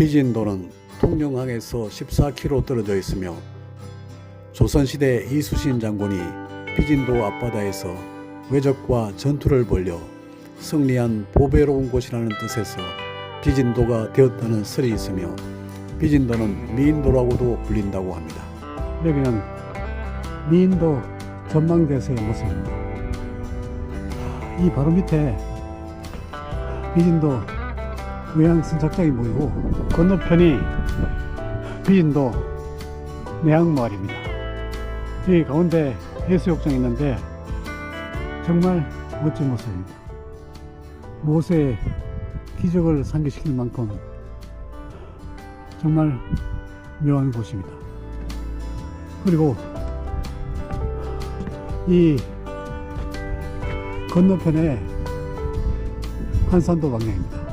비진도는 통영항에서 14km 떨어져 있으며 조선시대 이수신 장군이 비진도 앞바다에서 외적과 전투를 벌여 승리한 보배로운 곳이라는 뜻에서 비진도가 되었다는 설이 있으며 비진도는 미인도라고도 불린다고 합니다. 여기는 미인도 전망대서의 모습입니다. 이 바로 밑에 비진도 의양 선착장이 보이고 건너편이 비진도 내양마을입니다. 여기 가운데 해수욕장이 있는데 정말 멋진 모습입니다. 모세의 기적을 상기시킬 만큼 정말 묘한 곳입니다. 그리고 이 건너편에 한산도 방향입니다.